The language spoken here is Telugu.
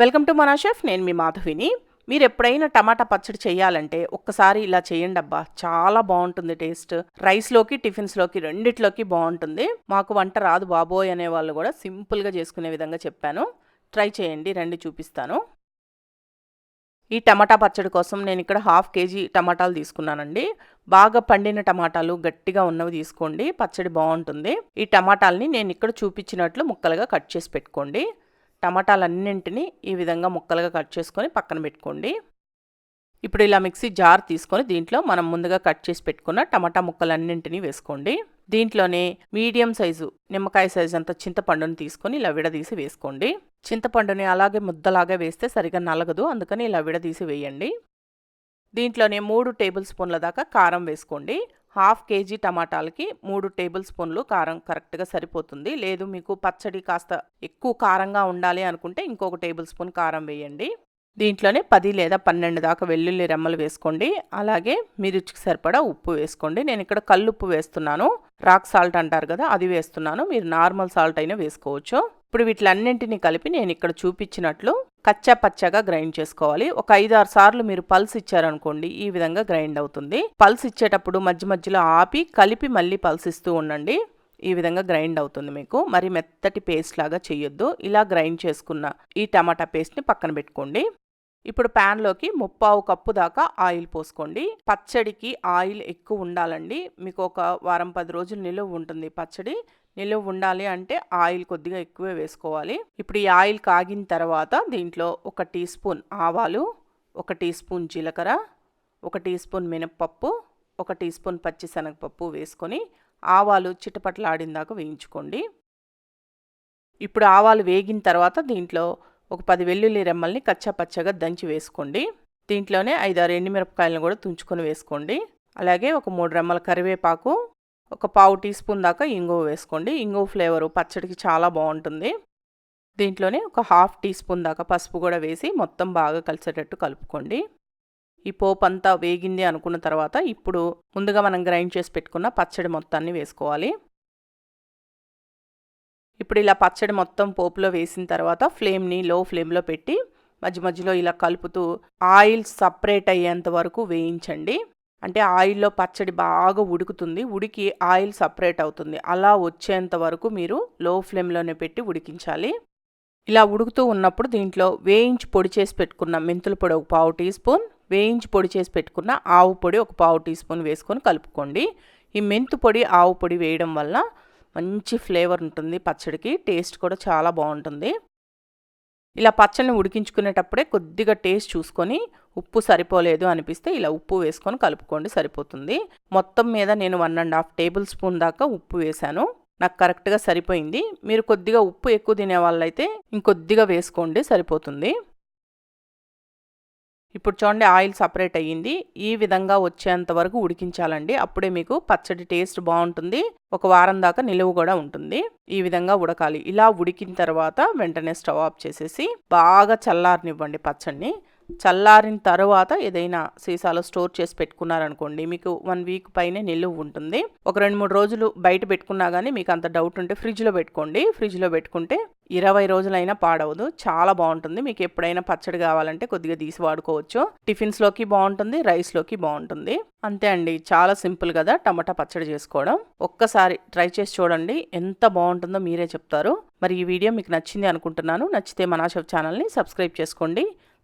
వెల్కమ్ టు మనా షెఫ్ నేను మీ మాధవిని. మీరు ఎప్పుడైనా టమాటా పచ్చడి చేయాలంటే ఒక్కసారి ఇలా చేయండి అబ్బా. చాలా బాగుంటుంది టేస్ట్. రైస్లోకి టిఫిన్స్లోకి రెండిట్లోకి బాగుంటుంది. మాకు వంట రాదు బాబోయ్ అనే వాళ్ళు కూడా సింపుల్గా చేసుకునే విధంగా చెప్పాను. ట్రై చేయండి రండి చూపిస్తాను. ఈ టమాటా పచ్చడి కోసం నేను ఇక్కడ హాఫ్ కేజీ టమాటాలు తీసుకున్నానండి. బాగా పండిన టమాటాలు గట్టిగా ఉన్నవి తీసుకోండి. పచ్చడి బాగుంటుంది. ఈ టమాటాలని నేను ఇక్కడ చూపించినట్లు ముక్కలుగా కట్ చేసి పెట్టుకోండి. టమాటాలన్నింటినీ ఈ విధంగా ముక్కలుగా కట్ చేసుకొని పక్కన పెట్టుకోండి. ఇప్పుడు ఇలా మిక్సీ జార్ తీసుకొని దీంట్లో మనం ముందుగా కట్ చేసి పెట్టుకున్న టమాటా ముక్కలన్నింటినీ వేసుకోండి. దీంట్లోనే మీడియం సైజు నిమ్మకాయ సైజు అంత చింతపండుని తీసుకొని ఇలా విడదీసి వేసుకోండి. చింతపండుని అలాగే ముద్దలాగా వేస్తే సరిగా నలగదు అందుకని ఇలా విడదీసి వేయండి. దీంట్లోనే మూడు టేబుల్ స్పూన్ల దాకా కారం వేసుకోండి. హాఫ్ కేజీ టమాటాలకి మూడు టేబుల్ స్పూన్లు కారం కరెక్ట్గా సరిపోతుంది. లేదు మీకు పచ్చడి కాస్త ఎక్కువ కారంగా ఉండాలి అనుకుంటే ఇంకొక టేబుల్ స్పూన్ కారం వేయండి. దీంట్లోనే పది లేదా పన్నెండు దాకా వెల్లుల్లి రెమ్మలు వేసుకోండి. అలాగే మీ రుచికి సరిపడా ఉప్పు వేసుకోండి. నేను ఇక్కడ కల్లుప్పు వేస్తున్నాను. రాక్ సాల్ట్ అంటారు కదా అది వేస్తున్నాను. మీరు నార్మల్ సాల్ట్ అయినా వేసుకోవచ్చు. ఇప్పుడు వీటిలన్నింటినీ కలిపి నేను ఇక్కడ చూపించినట్లు కచ్చా పచ్చగా గ్రైండ్ చేసుకోవాలి. ఒక ఐదు ఆరు సార్లు మీరు పల్స్ ఇచ్చారనుకోండి ఈ విధంగా గ్రైండ్ అవుతుంది. పల్స్ ఇచ్చేటప్పుడు మధ్య మధ్యలో ఆపి కలిపి మళ్ళీ పల్స్ ఇస్తూ ఉండండి. ఈ విధంగా గ్రైండ్ అవుతుంది మీకు. మరి మెత్తటి పేస్ట్ లాగా చేయొద్దు ఇలా గ్రైండ్ చేసుకున్న ఈ టమాటా పేస్ట్ని పక్కన పెట్టుకోండి. ఇప్పుడు ప్యాన్లోకి ముప్పావు కప్పు దాకా ఆయిల్ పోసుకోండి. పచ్చడికి ఆయిల్ ఎక్కువ ఉండాలండి. మీకు ఒక వారం పది రోజులు నిలువ ఉంటుంది పచ్చడి. నిలువ ఉండాలి అంటే ఆయిల్ కొద్దిగా ఎక్కువే వేసుకోవాలి. ఇప్పుడు ఈ ఆయిల్ కాగిన తర్వాత దీంట్లో ఒక టీ స్పూన్ ఆవాలు ఒక టీ స్పూన్ జీలకర్ర ఒక టీ స్పూన్ మినప్పప్పు ఒక టీ స్పూన్ పచ్చిశనగపప్పు వేసుకొని ఆవాలు చిటపట్లాడిందాక వేయించుకోండి. ఇప్పుడు ఆవాలు వేగిన తర్వాత దీంట్లో ఒక పది వెల్లుల్లి రెమ్మల్ని కచ్చా పచ్చగా దంచి వేసుకోండి. దీంట్లోనే ఐదారు ఎండుమిరపకాయలను కూడా తుంచుకొని వేసుకోండి. అలాగే ఒక మూడు రెమ్మల కరివేపాకు ఒక పావు టీ స్పూన్ దాకా ఇంగువ వేసుకోండి. ఇంగువ ఫ్లేవరు పచ్చడికి చాలా బాగుంటుంది. దీంట్లోనే ఒక హాఫ్ టీ స్పూన్ దాకా పసుపు కూడా వేసి మొత్తం బాగా కలిసేటట్టు కలుపుకోండి. ఈ పోపు అంతా వేగింది అనుకున్న తర్వాత ఇప్పుడు ముందుగా మనం గ్రైండ్ చేసి పెట్టుకున్న పచ్చడి మొత్తాన్ని వేసుకోవాలి. ఇప్పుడు ఇలా పచ్చడి మొత్తం పోపులో వేసిన తర్వాత ఫ్లేమ్ని లో ఫ్లేమ్లో పెట్టి మధ్య మధ్యలో ఇలా కలుపుతూ ఆయిల్ సపరేట్ అయ్యేంత వరకు వేయించండి. అంటే ఆయిల్లో పచ్చడి బాగా ఉడుకుతుంది. ఉడికి ఆయిల్ సపరేట్ అవుతుంది. అలా వచ్చేంత వరకు మీరు లో ఫ్లేమ్లోనే పెట్టి ఉడికించాలి. ఇలా ఉడుకుతూ ఉన్నప్పుడు దీంట్లో వేయించి పొడి చేసి పెట్టుకున్న మెంతుల పొడి ఒక పావు టీ స్పూన్ వేయించి పొడి చేసి పెట్టుకున్న ఆవు పొడి ఒక పావు టీ స్పూన్ వేసుకొని కలుపుకోండి. ఈ మెంతు పొడి ఆవు పొడి వేయడం వల్ల మంచి ఫ్లేవర్ ఉంటుంది పచ్చడికి టేస్ట్ కూడా చాలా బాగుంటుంది. ఇలా పచ్చడిని ఉడికించుకునేటప్పుడే కొద్దిగా టేస్ట్ చూసుకొని ఉప్పు సరిపోలేదు అనిపిస్తే ఇలా ఉప్పు వేసుకొని కలుపుకోండి సరిపోతుంది. మొత్తం మీద నేను one and half tablespoon దాకా ఉప్పు వేశాను. నాకు కరెక్ట్గా సరిపోయింది. మీరు కొద్దిగా ఉప్పు ఎక్కువ తినే వాళ్ళైతే ఇంకొద్దిగా వేసుకోండి సరిపోతుంది. ఇప్పుడు చూడండి ఆయిల్ సపరేట్ అయ్యింది. ఈ విధంగా వచ్చేంత వరకు ఉడికించాలండి. అప్పుడే మీకు పచ్చడి టేస్ట్ బాగుంటుంది. ఒక వారం దాకా నిలువ కూడా ఉంటుంది. ఈ విధంగా ఉడకాలి. ఇలా ఉడికిన తర్వాత వెంటనే స్టవ్ ఆఫ్ చేసేసి బాగా చల్లారనివ్వండి పచ్చడిని. చల్లారిన తర్వాత ఏదైనా సీసాలో స్టోర్ చేసి పెట్టుకున్నారనుకోండి మీకు వన్ వీక్ పైనే నిల్వ ఉంటుంది. ఒక రెండు మూడు రోజులు బయట పెట్టుకున్నా కానీ మీకు అంత డౌట్ ఉంటే ఫ్రిడ్జ్లో పెట్టుకోండి. ఫ్రిడ్జ్లో పెట్టుకుంటే ఇరవై రోజులైనా పాడవదు. చాలా బాగుంటుంది. మీకు ఎప్పుడైనా పచ్చడి కావాలంటే కొద్దిగా తీసి వాడుకోవచ్చు. టిఫిన్స్లోకి బాగుంటుంది రైస్లోకి బాగుంటుంది. అంతే అండి. చాలా సింపుల్ కదా టమాటా పచ్చడి చేసుకోవడం. ఒక్కసారి ట్రై చేసి చూడండి. ఎంత బాగుంటుందో మీరే చెప్తారు. మరి ఈ వీడియో మీకు నచ్చింది అనుకుంటున్నాను. నచ్చితే మనాషఫ్ ఛానల్ని సబ్స్క్రైబ్ చేసుకోండి.